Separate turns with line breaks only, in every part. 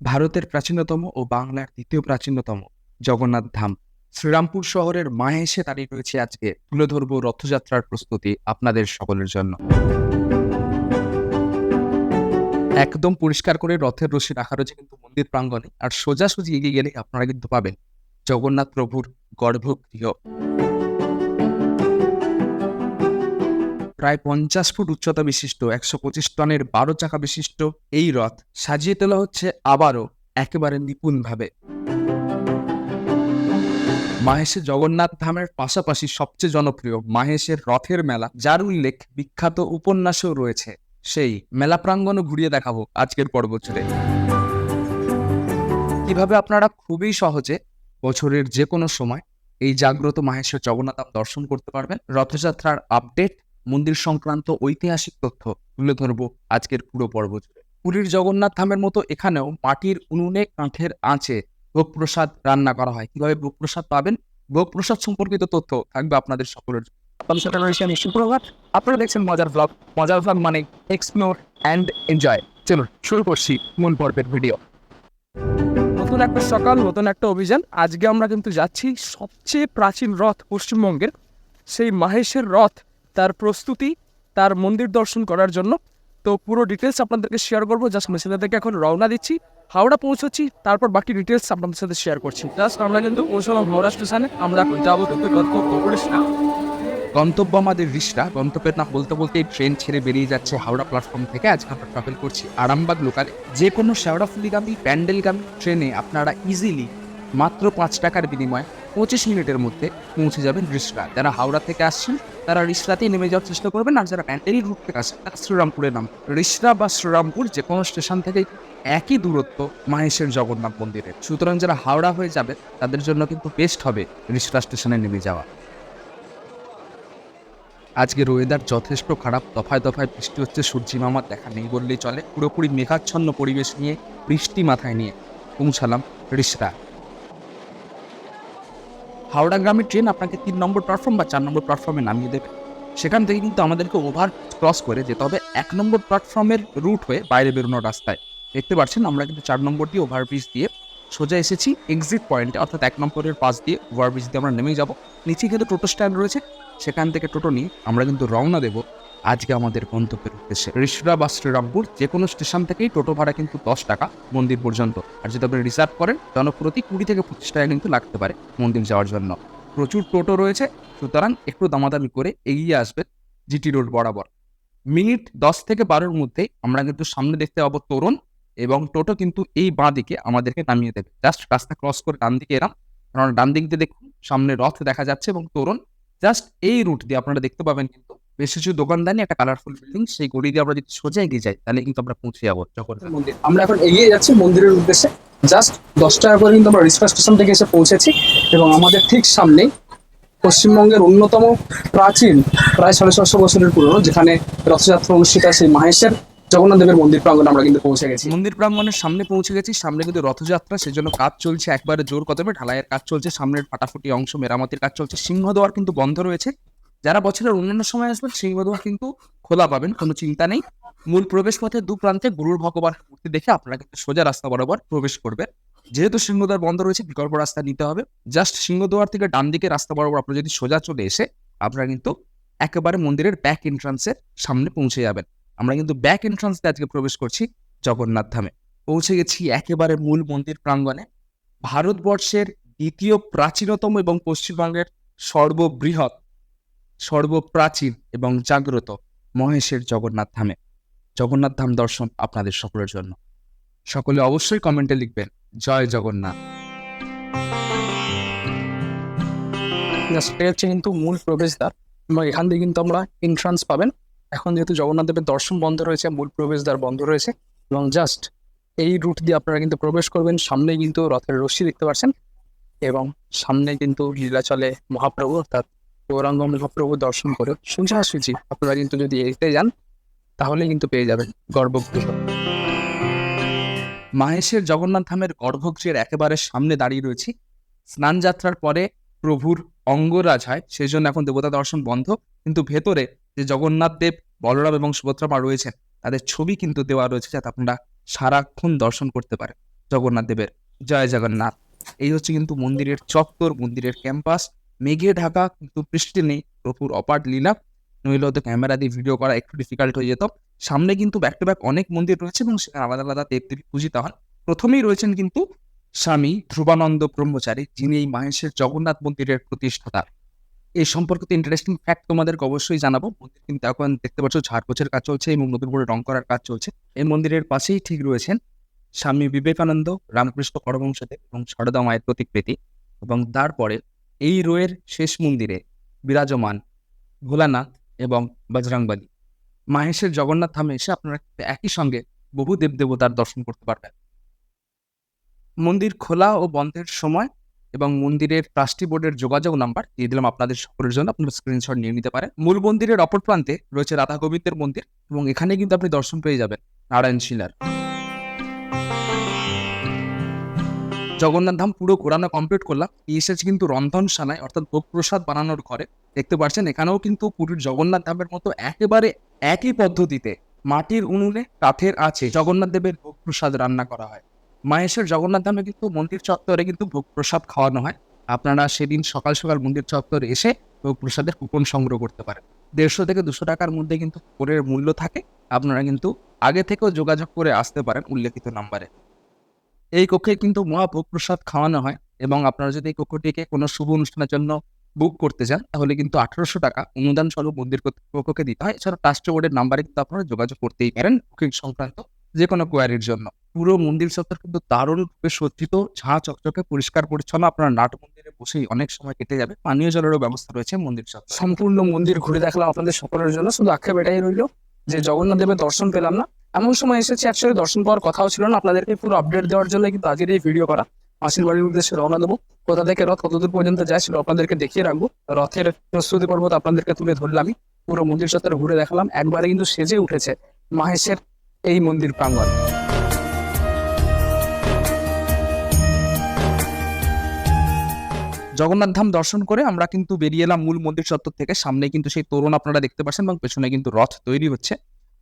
ভারতের প্রাচীনতম ও বাংলার দ্বিতীয় প্রাচীনতম জগন্নাথ ধাম। শ্রীরামপুর শহরের মাহেশে দাঁড়িয়ে রয়েছে আজকে। তুলে ধরবো রথযাত্রার প্রস্তুতি আপনাদের সকলের জন্য। একদম পরিষ্কার করে রথের রশি রাখা রয়েছে কিন্তু মন্দির প্রাঙ্গণে, আর সোজাসুজি এগিয়ে গেলে আপনারা কিন্তু পাবেন জগন্নাথ প্রভুর গর্ভগৃহ। প্রায় পঞ্চাশ ফুট উচ্চতা বিশিষ্ট, একশো পঁচিশ টনের বারো চাকা বিশিষ্ট এই রথ সাজিয়ে তোলা হচ্ছে আবারও একেবারে নিপুণভাবে। মাহেশের জগন্নাথ ধামের পাশাপাশি সবচেয়ে জনপ্রিয় মাহেশের রথের মেলা, যার উল্লেখ বিখ্যাত উপন্যাসেও রয়েছে। সেই মেলা প্রাঙ্গণও ঘুরিয়ে দেখাবো আজকের পর্ব জুড়ে। কীভাবে আপনারা খুবই সহজে বছরের যে কোনো সময় এই জাগ্রত মাহেশের জগন্নাথ দর্শন করতে পারবেন, রথযাত্রার আপডেট মন্দির সংক্রান্ত ঐতিহাসিক তথ্য তুলে ধরবো আজকের পুরো পর্ব পুরীর জগন্নাথ ধামের মতো এখানেও মাটির উনুনে কাঠের আঁচে ভোগ প্রসাদ রান্না করা হয়। কীভাবে ভোগ পাবেন? ভোগ সম্পর্কিত তথ্য থাকবে আপনাদের সকলের আপনারা দেখছেন মজার ব্লগ মজার ব্লগ মানে এক্সপ্লোর অ্যান্ড এনজয় চলুন, শুরু করছি মূল পর্বের ভিডিও নতুন একটা সকাল, নতুন একটা অভিযান। আজকে আমরা কিন্তু যাচ্ছি সবচেয়ে প্রাচীন রথ পশ্চিমবঙ্গের, সেই মাহেশের রথ। তার প্রস্তুতি, তার মন্দির দর্শন করার জন্য। তো পুরো ডিটেলস আপনাদেরকে শেয়ার করব। জাস্ট মেসেজা থেকে এখন রওনা দিচ্ছি। হাওড়া পৌঁছচ্ছি, তারপর বাকি ডিটেলস আপনাদের সাথে শেয়ার করছি। জাস্ট আমরা কিন্তু পৌঁছলাম হাওড়া স্টেশনে আমরা যাব গন্তব্য আমাদের রিসরা গন্তব্যের নাম বলতে বলতে ট্রেন ছেড়ে বেরিয়ে যাচ্ছে হাওড়া প্ল্যাটফর্ম থেকে। আজকে আমরা ট্রাভেল করছি আরামবাগ লোকালে যে কোনো শেওড়াফুলিগামী, প্যান্ডেলগামী ট্রেনে আপনারা ইজিলি মাত্র পাঁচ টাকার বিনিময়ে পঁচিশ মিনিটের মধ্যে পৌঁছে যাবেন রিসরা। যারা হাওড়া থেকে আসছেন, তারা রিসরাতেই নেমে যাওয়ার চেষ্টা করবেন। আর যারা প্যান্ডেল রুট থেকে আসছেন, তারা শ্রীরামপুরে নাম। রিসরা বা শ্রীরামপুর যে কোনো স্টেশন থেকে একই দূরত্ব মাহেশের জগন্নাথ মন্দিরের। সুতরাং যারা হাওড়া হয়ে যাবে, তাদের জন্য কিন্তু বেস্ট হবে রিসরা স্টেশনে নেমে যাওয়া। আজকের ওয়েদার যথেষ্ট খারাপ। দফায় দফায় বৃষ্টি হচ্ছে, সূর্যি মামার দেখা নেই বললেই চলে। পুরোপুরি মেঘাচ্ছন্ন পরিবেশ নিয়ে বৃষ্টি মাথায় নিয়ে পৌঁছালাম রিসরা। হাওড়া গ্রামের ট্রেন আপনাকে তিন নম্বর প্ল্যাটফর্ম বা চার নম্বর প্ল্যাটফর্মে নামিয়ে দেবে। সেখান থেকে কিন্তু আমাদেরকে ওভার ক্রস করে যেতে হবে এক নম্বর প্ল্যাটফর্মের রুট হয়ে বাইরে বেরোনোর রাস্তায়। দেখতে পাচ্ছেন, আমরা কিন্তু চার নম্বর দিয়ে ওভারব্রিজ দিয়ে সোজা এসেছি এক্সিট পয়েন্টে অর্থাৎ এক নম্বরের পাশ দিয়ে ওভারব্রিজ দিয়ে আমরা নেমে যাব। নিচে কিন্তু টোটো স্ট্যান্ড রয়েছে, সেখান থেকে টোটো নিয়ে আমরা কিন্তু রওনা দেব আজকে আমাদের গন্তব্যের উদ্দেশ্যে। ঋষরা বা শ্রীরামপুর যে কোনো স্টেশন থেকেই টোটো ভাড়া কিন্তু দশ টাকা মন্দির পর্যন্ত। আর যদি আপনি রিজার্ভ করেন, জনপ্রতি কুড়ি থেকে পঁচিশ টাকা কিন্তু লাগতে পারে মন্দির যাওয়ার জন্য। প্রচুর টোটো রয়েছে, সুতরাং একটু দামাদামি করে এগিয়ে আসবে জিটি রোড বরাবর। মিনিট দশ থেকে বারোর মধ্যে আমরা কিন্তু সামনে দেখতে পাবো তরুণ এবং টোটো কিন্তু এই বাঁ দিকে আমাদেরকে নামিয়ে দেবে। জাস্ট রাস্তা ক্রস করে ডান দিকে এরাম কারণ ডান দিক দিয়ে দেখুন, সামনে রথ দেখা যাচ্ছে এবং তরুণ জাস্ট এই রুট দিয়ে আপনারা দেখতে পাবেন কিন্তু বেশ কিছু দোকানদানি একটা কালারফুল বিল্ডিং সেই গড়ি দিয়ে আমরা যদি সোজা এগিয়ে যাই তাহলে কিন্তু আমরা পৌঁছে যাব যখন।
মন্দির। আমরা এখন এগিয়ে যাচ্ছি মন্দিরের উদ্দেশ্যে। জাস্ট দশ টাকা করে কিন্তু আমরা রিক্সা স্টেশন থেকে এসে পৌঁছেছি এবং আমাদের ঠিক সামনেই পশ্চিমবঙ্গের অন্যতম প্রাচীন প্রায় সাড়ে ছশো বছরের পুরনো যেখানে রথযাত্রা অনুষ্ঠিত সেই মাহেশের জগন্নাথ দেবের মন্দির প্রাঙ্গণে আমরা কিন্তু পৌঁছে গেছি।
মন্দির প্রাঙ্গণের সামনে পৌঁছে গেছি সামনে কিন্তু রথযাত্রা সেজন্য কাজ চলছে একবারে জোর কদমে ঢালাইয়ের কাজ চলছে সামনের ফাটাফুটি অংশ মেরামতির কাজ চলছে সিংহদ্বার কিন্তু বন্ধ রয়েছে। যারা বছরের অন্যান্য সময় আসবেন, সেই সিংহদ্বার কিন্তু খোলা পাবেন, কোনো চিন্তা নেই। মূল প্রবেশ পথে দু প্রান্তে গুরুর ভগবান মূর্তি দেখে আপনারা কিন্তু সোজা রাস্তা বরাবর প্রবেশ করবেন। যেহেতু সিংহদ্বার বন্ধ রয়েছে, বিকল্প রাস্তা নিতে হবে। জাস্ট সিংহদ্বার থেকে ডান দিকে রাস্তা বরাবর আপনারা যদি সোজা চলে এসে আপনারা কিন্তু একেবারে মন্দিরের ব্যাক এন্ট্রান্সের সামনে পৌঁছে যাবেন। আমরা কিন্তু ব্যাক এন্ট্রান্স আজকে প্রবেশ করছি জগন্নাথ ধামে। পৌঁছে গেছি একেবারে মূল মন্দির প্রাঙ্গণে। ভারতবর্ষের দ্বিতীয় প্রাচীনতম এবং পশ্চিমবঙ্গের সর্ববৃহৎ সর্বপ্রাচীন এবং জাগ্রত মহেশের জগন্নাথ ধামে। জগন্নাথ ধাম দর্শন আপনাদের সকলের জন্য। সকলে অবশ্যই কমেন্টে লিখবেন, জয় জগন্নাথ
হচ্ছে কিন্তু মূল প্রবেশদ্বার এবং এখান থেকে কিন্তু আমরা এন্ট্রান্স পাবেন। এখন যেহেতু জগন্নাথ দেবের দর্শন বন্ধ রয়েছে, মূল প্রবেশদ্বার বন্ধ রয়েছে এবং জাস্ট এই রুট দিয়ে আপনারা কিন্তু প্রবেশ করবেন। সামনে কিন্তু রথের রশ্মি দেখতে পাচ্ছেন এবং সামনে কিন্তু লীলাচলে মহাপ্রভু অর্থাৎ গৌরাঙ্গ মহাপ্রভু দর্শন করে আপনারা কিন্তু যদি এতে যান তাহলে কিন্তু পেয়ে যাবেন গর্ভগৃহ।
মাহেশের জগন্নাথ ধামের গর্ভগৃহের একেবারে সামনে দাঁড়িয়ে রয়েছি। স্নান যাত্রার পরে প্রভুর অঙ্গরাজ হয় সেই জন্য এখন দেবতা দর্শন বন্ধ। কিন্তু ভেতরে যে জগন্নাথ দেব, বলরাম এবং সুভদ্রা মা রয়েছেন, তাদের ছবি কিন্তু দেওয়া রয়েছে যাতে আপনারা সারাক্ষণ দর্শন করতে পারেন জগন্নাথ দেবের। জয় জগন্নাথ। এই হচ্ছে কিন্তু মন্দিরের চত্বর, মন্দিরের ক্যাম্পাস। মেঘে ঢাকা, কিন্তু বৃষ্টি নেই প্রভুর অপার লীলা। নইলে হয়তো ক্যামেরা দিয়ে ভিডিও করা একটু ডিফিকাল্ট হয়ে যেত। সামনে কিন্তু ব্যাক টু ব্যাক অনেক মন্দির রয়েছে এবং সেখানে আলাদা আলাদা দেবদেবী পূজিত হন। প্রথমেই রয়েছেন কিন্তু স্বামী ধ্রুবানন্দ ব্রহ্মচারী, যিনি এই মাহেশের জগন্নাথ মন্দিরের প্রতিষ্ঠাতা। এই সম্পর্কিত ইন্টারেস্টিং ফ্যাক্ট তোমাদেরকে অবশ্যই জানাব। মন্দির কিন্তু এখন দেখতে পাচ্ছ ঝাড়পোছের কাজ চলছে, এবং নতুন করে রং করার কাজ চলছে। এই মন্দিরের পাশেই ঠিক রয়েছেন স্বামী বিবেকানন্দ, রামকৃষ্ণ পরমহংসদেব এবং সারদা মায়ের প্রতিকৃতি। এবং তারপরে এই রোয়ের শেষ মন্দিরে বিরাজমান ভোলানাথ এবং বজরংবলী। মাহেশের জগন্নাথ ধামে এসে আপনারা একই সঙ্গে বহু দেবদেবতার দর্শন করতে পারবেন। মন্দির খোলা ও বন্ধের সময় এবং মন্দিরের ট্রাস্টি বোর্ডের যোগাযোগ নাম্বার দিয়ে দিলাম আপনাদের সকলের জন্য, আপনারা স্ক্রিনশট নিয়ে নিতে পারেন। মূল মন্দিরের অপর প্রান্তে রয়েছে রাধা গোবিন্দের মন্দির এবং এখানে কিন্তু আপনি দর্শন পেয়ে যাবেন, নারায়ণ শিলার। জগন্নাথ ধাম পুরো ঘোরানো কমপ্লিট করলাম। এসেছে কিন্তু রন্ধনশালায়, অর্থাৎ ভোগ প্রসাদ বানানোর ঘরে। দেখতে পাচ্ছেন, এখানেও কিন্তু পুরীর জগন্নাথ ধামের মতো একেবারে একই পদ্ধতিতে মাটির উনুনে কাঠের আছে জগন্নাথ দেবের ভোগ প্রসাদ রান্না করা হয়। মাহেশের জগন্নাথ ধামে কিন্তু মন্দির চত্বরে কিন্তু ভোগ প্রসাদ খাওয়ানো হয়। আপনারা সেদিন সকাল সকাল মন্দির চত্বরে এসে ভোগ প্রসাদের কুপন সংগ্রহ করতে পারেন। দেড়শো থেকে দুশো টাকার মধ্যে কিন্তু কুপনের মূল্য থাকে। আপনারা কিন্তু আগে থেকেও যোগাযোগ করে আসতে পারেন উল্লেখিত নাম্বারে। এই কক্ষে কিন্তু মহাভোগ প্রসাদ খাওয়ানো হয় এবং আপনারা যদি এই কক্ষটিকে কোনো শুভ অনুষ্ঠানের জন্য বুক করতে চান তাহলে কিন্তু আঠারোশো টাকা অনুদান স্বরূপ মন্দির কর্তৃপক্ষকে দিতে হয়। এছাড়া ট্রাস্ট বোর্ডের নাম্বারে কিন্তু আপনারা যোগাযোগ করতেই পারেন বুকিং সংক্রান্ত যে কোনো কোয়ারির জন্য। পুরো মন্দির চত্বর কিন্তু দারুণভাবে সজ্জিত, ঝাঁ চকচকে, পরিষ্কার, পরিচ্ছন্ন। আপনার নাট মন্দিরে বসেই অনেক সময় কেটে যাবে। পানীয় জলেরও ব্যবস্থা রয়েছে মন্দির চত্বর।
সম্পূর্ণ মন্দির ঘুরে দেখলাম আপনাদের সকলের জন্য। শুধু আক্ষেপ এটাই রইল যে জগন্নাথ দেবের দর্শন পেলাম না। এমন সময় এসেছে, একসাথে দর্শন পাওয়ার কথাও ছিল না। আপনাদেরকে পুরো আপডেট দেওয়ার জন্য কিন্তু আজকের এই ভিডিও করা। মাসির বাড়ির উদ্দেশ্যে রওনা দেবো। কোথা থেকে রথ কতদূর পর্যন্ত যায় সেটা আপনাদেরকে দেখিয়ে রাখব। রথের প্রস্তুতি পর্বত আপনাদেরকে তুলে ধরলামই পুরো মন্দির চত্বরে ঘুরে দেখালাম। একবারে কিন্তু সেজে উঠেছে মাহেশের এই মন্দির প্রাঙ্গণ।
জগন্নাথ ধাম দর্শন করে আমরা কিন্তু বেরিয়ে এলাম মূল মন্দির চত্বর থেকে। সামনে কিন্তু সেই তোরণ আপনারা দেখতে পাচ্ছেন এবং পেছনে কিন্তু রথ তৈরি হচ্ছে।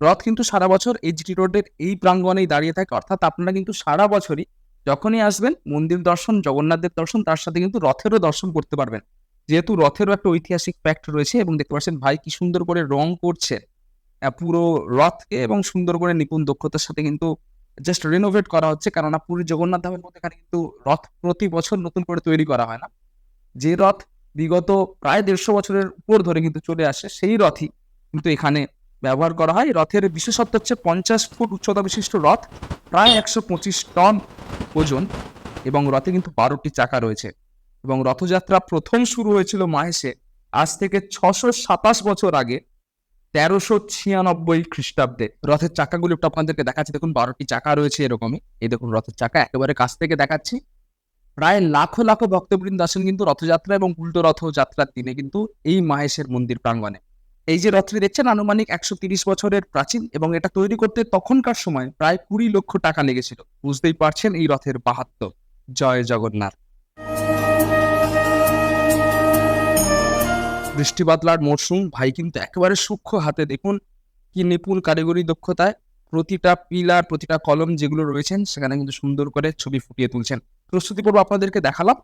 রথ কিন্তু সারা বছর এইচডি রোডের এই প্রাঙ্গণেই দাঁড়িয়ে থাকে। অর্থাৎ আপনারা কিন্তু সারা বছরই যখনই আসবেন, মন্দির দর্শন জগন্নাথের দর্শন, তার সাথে কিন্তু রথেরও দর্শন করতে পারবেন। যেহেতু রথেরও একটা ঐতিহাসিক ফ্যাক্ট রয়েছে এবং দেখতে পাচ্ছেন, ভাই কি সুন্দর করে রং করছে। পুরো রথকে এবং সুন্দর করে নিপুণ দক্ষতার সাথে কিন্তু জাস্ট রিনোভেট করা হচ্ছে। কেননা পুরী জগন্নাথ ধামের মধ্যে এখানে কিন্তু রথ প্রতি বছর নতুন করে তৈরি করা হয় না। যে রথ বিগত প্রায় দেড়শো বছরের উপর ধরে কিন্তু চলে আসে, সেই রথই কিন্তু এখানে ব্যবহার করা হয়। রথের বিশেষত্ব হচ্ছে পঞ্চাশ ফুট উচ্চতা বিশিষ্ট রথ প্রায় একশো পঁচিশ টন ওজন এবং রথে কিন্তু বারোটি চাকা রয়েছে। এবং রথযাত্রা প্রথম শুরু হয়েছিল মাহেশে। আজ থেকে ছশো সাতাশ বছর আগে, তেরোশো ছিয়ানব্বই খ্রিস্টাব্দে। রথের চাকাগুলো একটু আপনাদেরকে দেখাচ্ছি। দেখুন, বারোটি চাকা রয়েছে এরকমই। এই দেখুন, রথের চাকা একেবারে কাছ থেকে দেখাচ্ছি। প্রায় লাখো লাখো ভক্তবৃন্দ আসেন কিন্তু রথযাত্রা এবং উল্টো রথযাত্রার দিনে কিন্তু এই মাহেশের মন্দির প্রাঙ্গণে। এই যে রথটি দেখছেন আনুমানিক একশো তিরিশ বছরের প্রাচীন এবং এটা তৈরি করতে তখনকার সময় প্রায় কুড়ি লক্ষ টাকা লেগেছিল। বুঝতেই পারছেন এই রথের বাহাত্ম জয় জগন্নাথ। বৃষ্টি বাদলার মরশুম ভাই কিন্তু একেবারে সূক্ষ্ম হাতে দেখুন কি নিপুণ কারিগরি দক্ষতায় প্রতিটা পিলার, প্রতিটা কলম যেগুলো রয়েছেন, সেখানে কিন্তু সুন্দর করে ছবি ফুটিয়ে তুলছেন। প্রস্তুতি পর্ব আপনাদেরকে দেখালাম।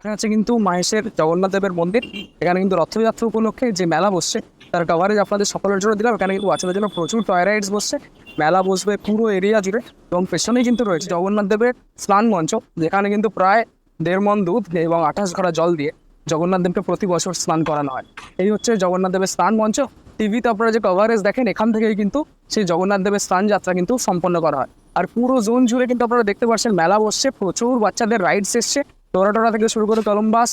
এখানে আছে কিন্তু মাহেশের জগন্নাথ দেবের মন্দির। এখানে কিন্তু রথযাত্রা উপলক্ষে যে মেলা বসছে, তার কভারেজ আপনাদের সকলের জন্য দিলাম। এখানে কিন্তু বাচ্চাদের জন্য প্রচুর টয় রাইডস বসছে। মেলা বসবে পুরো এরিয়া জুড়ে এবং পেছনেই কিন্তু রয়েছে জগন্নাথ দেবের স্নান মঞ্চ, যেখানে কিন্তু প্রায় দেড় মন দুধ এবং আঠাশ ঘড়া জল দিয়ে জগন্নাথ দেবকে প্রতি বছর স্নান করানো হয়। এই হচ্ছে জগন্নাথ দেবের স্নান মঞ্চ। টিভিতে আপনারা যে কভারেজ দেখেন, এখান থেকেই কিন্তু সেই জগন্নাথ দেবের স্নান যাত্রা কিন্তু সম্পন্ন করা হয়। আর পুরো জোন জুড়ে কিন্তু আপনারা দেখতে পাচ্ছেন, মেলা বসছে, প্রচুর বাচ্চাদের রাইডস এসছে। টোরা টোরা থেকে শুরু করে কলম্বাস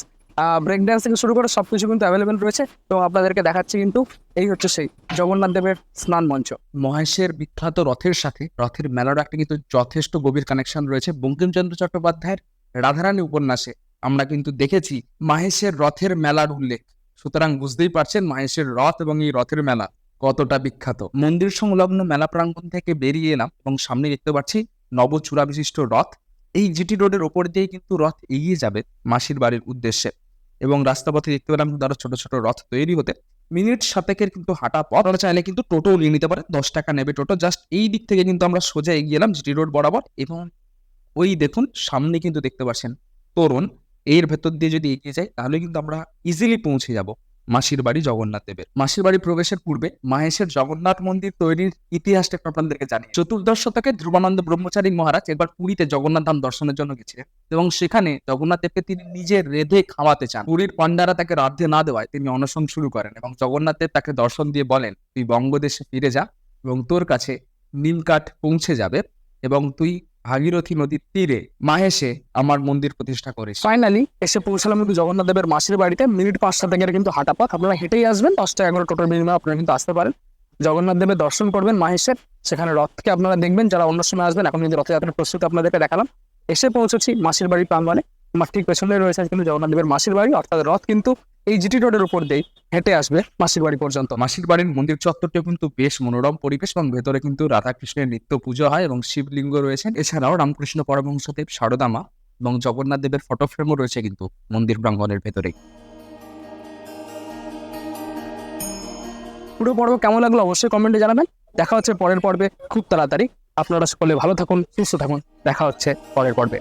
ব্রেক ড্যান্স থেকে শুরু করে সব কিছু কিন্তু অ্যাভেলেবেল রয়েছে। এবং আপনাদেরকে দেখাচ্ছি কিন্তু এই হচ্ছে সেই জগন্নাথ দেবের স্নান মঞ্চ।
মহেশের বিখ্যাত রথের সাথে, রথের মেলার একটা কিন্তু যথেষ্ট গভীর কানেকশন রয়েছে। বঙ্কিমচন্দ্র চট্টোপাধ্যায়ের রাধারানী উপন্যাসে আমরা কিন্তু দেখেছি মাহেশের রথের মেলার উল্লেখ। সুতরাং বুঝতেই পারছেন মাহেশের রথ এবং এই রথের মেলা কতটা বিখ্যাত। মন্দির সংলগ্ন মেলা প্রাঙ্গণ থেকে বেরিয়ে এলাম এবং সামনে দেখতে পাচ্ছি নবচূড়া বিশিষ্ট রথ। এই জিটি রোডের ওপর দিয়ে কিন্তু রথ এগিয়ে যাবে মাসির বাড়ির উদ্দেশ্যে। এবং রাস্তাপথে দেখতে পেলাম কিন্তু আরও ছোট ছোট রথ তৈরি হতে। মিনিট সাপেক্ষের কিন্তু হাঁটা পথ, আপনারা চাইলে কিন্তু টোটো নিয়ে নিতে পারে দশ টাকা নেবে টোটো। জাস্ট এই দিক থেকে কিন্তু আমরা সোজা এগিয়ে এলাম জিটি রোড বরাবর এবং ওই দেখুন সামনে কিন্তু দেখতে পাচ্ছেন, তোরণ। এর ভেতর দিয়ে যদি এগিয়ে যাই, তাহলে কিন্তু আমরা ইজিলি পৌঁছে যাব। মাসির বাড়ি জগন্নাথ দেবের। মাসির বাড়ি প্রবেশের পূর্বে মাহেশের জগন্নাথ মন্দির তৈরির ইতিহাসটা একটু আপনাদেরকে জানি চতুর্দশ শতকে ধ্রুবানন্দ ব্রহ্মচারী মহারাজ একবার পুরীতে জগন্নাথ ধাম দর্শনের জন্য গেছিলেন এবং সেখানে জগন্নাথ দেবকে তিনি নিজে রেধে খাওয়াতে চান। পুরীর পান্ডারা তাকে রাধে না দেওয়ায় তিনি অনশন শুরু করেন এবং জগন্নাথ দেব তাকে দর্শন দিয়ে বলেন, তুই বঙ্গদেশে ফিরে যা এবং তোর কাছে নীলকাঠ পৌঁছে যাবে এবং তুই ভাগীরথী নদীর তীরে মাহেশে আমার মন্দির প্রতিষ্ঠা করে।
ফাইনালি এসে পৌঁছালাম কিন্তু জগন্নাথ দেবের মাসির বাড়িতে। মিনিট পাঁচটা থেকে কিন্তু হাঁটা পথ আপনারা হেঁটেই আসবেন। পাঁচটা এগারো টোটাল মিনিমাম আপনারা কিন্তু আসতে পারেন। জগন্নাথ দেবের দর্শন করবেন মাহেশের সেখানে রথকে আপনারা দেখবেন। যারা অন্য সময় আসবেন, এখন কিন্তু রথযাত্রার প্রস্তুতি আপনাদেরকে দেখালাম। এসে পৌঁছেছি মাসির বাড়ির প্রাঙ্গণে। আমার ঠিক পেছনে রয়েছে কিন্তু জগন্নাথ দেবের মাসির বাড়ি। অর্থাৎ রথ কিন্তু এই জিটি রোডের উপর দিয়ে হেঁটে আসবে মাসির বাড়ি পর্যন্ত।
মাসির বাড়ির মন্দির চত্বরটিও কিন্তু বেশ মনোরম পরিবেশ এবং ভেতরে কিন্তু রাধাকৃষ্ণের নিত্য পুজো হয় এবং শিবলিঙ্গ রয়েছেন। এছাড়াও রামকৃষ্ণ পরমহংসদেব শারদামা এবং জগন্নাথ দেবের ফটো ফ্রেমও রয়েছে কিন্তু মন্দির প্রাঙ্গণের ভেতরে
পুরো পর্ব কেমন লাগল অবশ্যই কমেন্টে জানাবেন। দেখা হচ্ছে পরের পর্বে। খুব তাড়াতাড়ি। আপনারা সকলে ভালো থাকুন সুস্থ থাকুন। দেখা হচ্ছে পরের পর্বে।